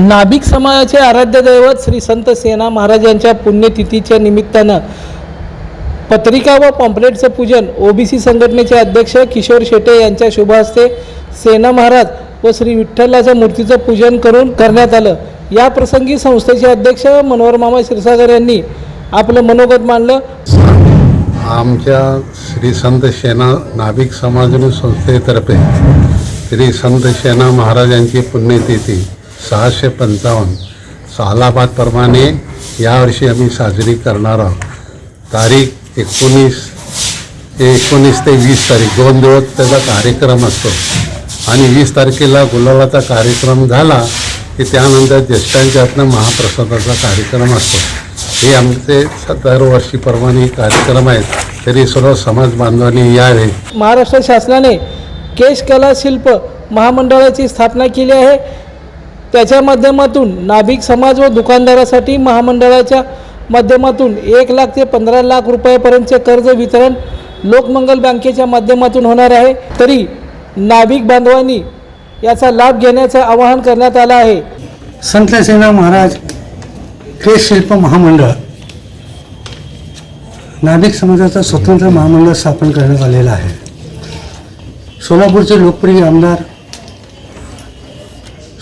नाभिक समाजाचे आराध्य दैवत श्री संत सेना महाराज यांच्या पुण्यतिथीच्या निमित्तानं पत्रिका व पॉम्पलेटचं पूजन ओबीसी संघटनेचे अध्यक्ष किशोर शेटे यांच्या शुभ हस्ते सेना महाराज व श्री विठ्ठलाच्या मूर्तीचं पूजन करून करण्यात आलं. या प्रसंगी संस्थेचे अध्यक्ष मनोहर मामा क्षीरसागर यांनी आपलं मनोगत मांडलं. आमच्या श्री संत सेना नाभिक समाजनी संस्थेतर्फे श्री संत सेना महाराजांची पुण्यतिथी सहाशे पंचावन्न सालाबादप्रमाणे यावर्षी आम्ही साजरी करणार आहोत. तारीख एकोणीस एकोणीस ते वीस तारीख दोन दिवस त्याचा कार्यक्रम असतो. आणि वीस तारखेला गुलालाचा कार्यक्रम झाला की त्यानंतर ज्येष्ठांच्या हातनं महाप्रसादाचा कार्यक्रम असतो. हे आमचे दरवर्षी परवाने कार्यक्रम आहेत. तरी सर्व समाज बांधवांनी यावे महाराष्ट्र शासनाने केश कला शिल्प महामंडळाची स्थापना केली आहे. त्याच्या माध्यमातून नाभिक समाज व दुकानदारासाठी महामंडळाच्या माध्यमातून एक लाख ते पंधरा लाख रुपयापर्यंतचे कर्ज वितरण लोकमंगल बँकेच्या माध्यमातून होणार आहे. तरी नाभिक बांधवांनी याचा लाभ घेण्याचं आवाहन करण्यात आलं आहे. संत सेना महाराज क्रेस शिल्प महामंडळ नाभिक समाजाचं स्वतंत्र महामंडळ स्थापन करण्यात आलेलं आहे. सोलापूरचे लोकप्रिय आमदार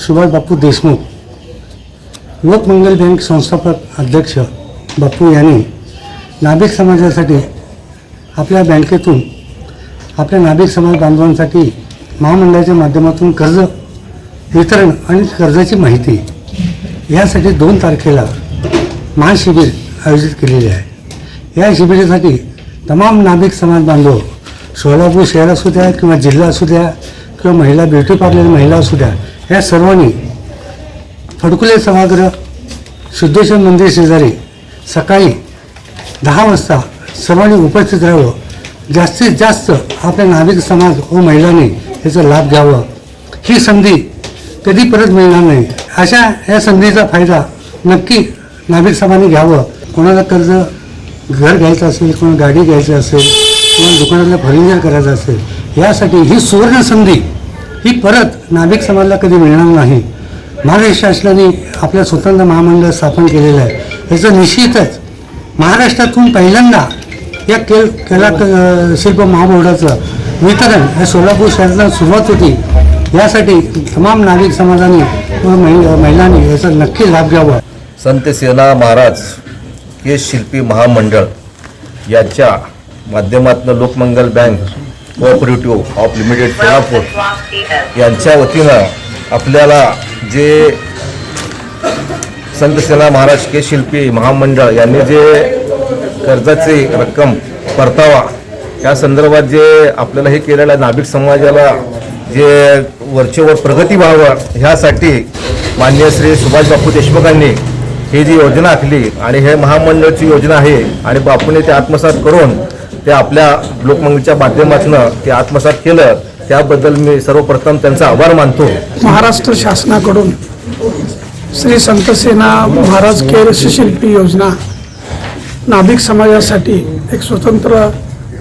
सुभाष बापू देशमुख लोकमंगल बँक संस्थापक अध्यक्ष बापू यांनी नाभिक समाजासाठी आपल्या बँकेतून आपल्या नाभिक समाज बांधवांसाठी महामंडळाच्या माध्यमातून कर्ज वितरण आणि कर्जाची माहिती यासाठी दोन तारखेला महाशिबिर आयोजित केलेले आहे. या शिबिरासाठी तमाम नाभिक समाज बांधव सोलापूर शहर असू द्या किंवा जिल्हा असू द्या किंवा महिला ब्युटी पार्लर महिला असू द्या या सर्वांनी फडकुले सभागृह सिद्धेश्वर मंदिर शेजारी सकाळी दहा वाजता सर्वांनी उपस्थित राहावं. जास्तीत जास्त आपल्या नाभिक समाज व महिलांनी ह्याचा लाभ घ्यावं. ही संधी कधी परत मिळणार नाही. अशा या संधीचा फायदा नक्की नाभिक समाजाने घ्यावं. कोणाला कर्ज घर घ्यायचं असेल कोणा गाडी घ्यायची असेल कोणा दुकानातलं फर्निचर करायचं असेल यासाठी ही सुवर्ण संधी ही परत नाभिक समाजाला कधी मिळणार नाही. महाराष्ट्र शासनाने आपल्या स्वतंत्र महामंडळ स्थापन केलेलं आहे. याचं निश्चितच महाराष्ट्रातून पहिल्यांदा या केल कला क- शिल्प महामंडळाचं वितरण हे सोलापूर शहराला सुरुवात होती. यासाठी तमाम नागरिक समाजाने व महि- महिलांनी याचा नक्की लाभ घ्यावा. संत सेना महाराज के शिल्पी महामंडळ यांच्या माध्यमातून Lokmangal bank cooperative of limited Solapur यांच्या वतीनं आपल्याला जे संत सेना महाराज के शिल्पी महामंडळ यांनी जे कर्जाची रक्कम परतावा या संदर्भात जे आपल्याला हे केलेलं आहे नाभिक समाजाला जे वरचेवर प्रगती व्हावं ह्यासाठी मान्य श्री सुभाष बापू देशमुखांनी ही जी योजना आखली आणि हे महामंडळची योजना आहे आणि बापूने ते आत्मसात करून ते आपल्या लोकमंगलीच्या माध्यमातून ते आत्मसात केलं त्याबद्दल मी सर्वप्रथम त्यांचा आभार मानतो. महाराष्ट्र शासनाकडून श्री संतसेना महाराज केरस शिल्पी योजना नाभिक समाजासाठी एक स्वतंत्र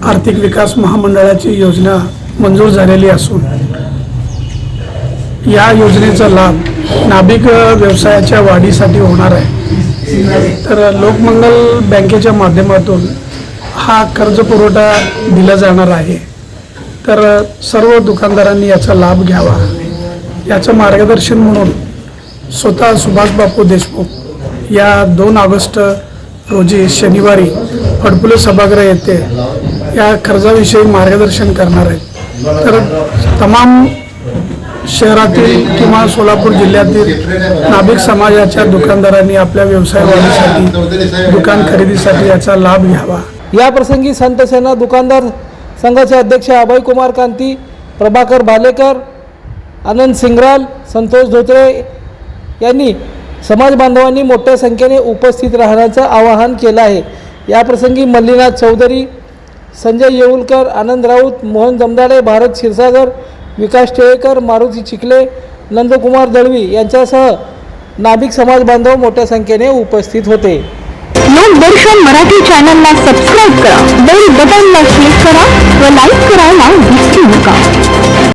आर्थिक विकास महामंडळाची योजना मंजूर झालेली असून या योजनेचा लाभ नाभिक व्यवसायाच्या वाढीसाठी होणार आहे. तर लोकमंगल बँकेच्या माध्यमातून हा कर्ज पुरवठा दिला जाणार आहे. तर सर्व दुकानदारांनी याचा लाभ घ्यावा. याचं मार्गदर्शन म्हणून स्वतः सुभाष बापू देशमुख या दोन ऑगस्ट रोजी शनिवारी फडपुले सभागृह येथे या कर्जाविषयी मार्गदर्शन करणार आहेत. तर तमाम शहरातील किंवा सोलापूर जिल्ह्यातील नाभिक समाजाच्या दुकानदारांनी आपल्या व्यवसाय वाढीसाठी दुकान खरेदीसाठी याचा लाभ घ्यावा. या प्रसंगी संत सेना दुकानदार संघाचे अध्यक्ष अभय कुमार कांती प्रभाकर भालेकर आनंद सिंगराल संतोष धोत्रे यांनी समाज बांधवांनी मोठ्या संख्येने उपस्थित राहण्याचं आवाहन केलं आहे. याप्रसंगी मल्लीनाथ चौधरी संजय येऊलकर आनंद राऊत मोहन जमदाडे भारत क्षीरसागर विकास टेळेकर मारुती चिखले नंदकुमार दळवी यांच्यासह नाभिक समाज बांधव मोठ्या संख्येने उपस्थित होते. लोकदर्शन मराठी चॅनलला सबस्क्राईब करा. बेल बटनला क्लिक करा व लाईक करायला विसरू नका.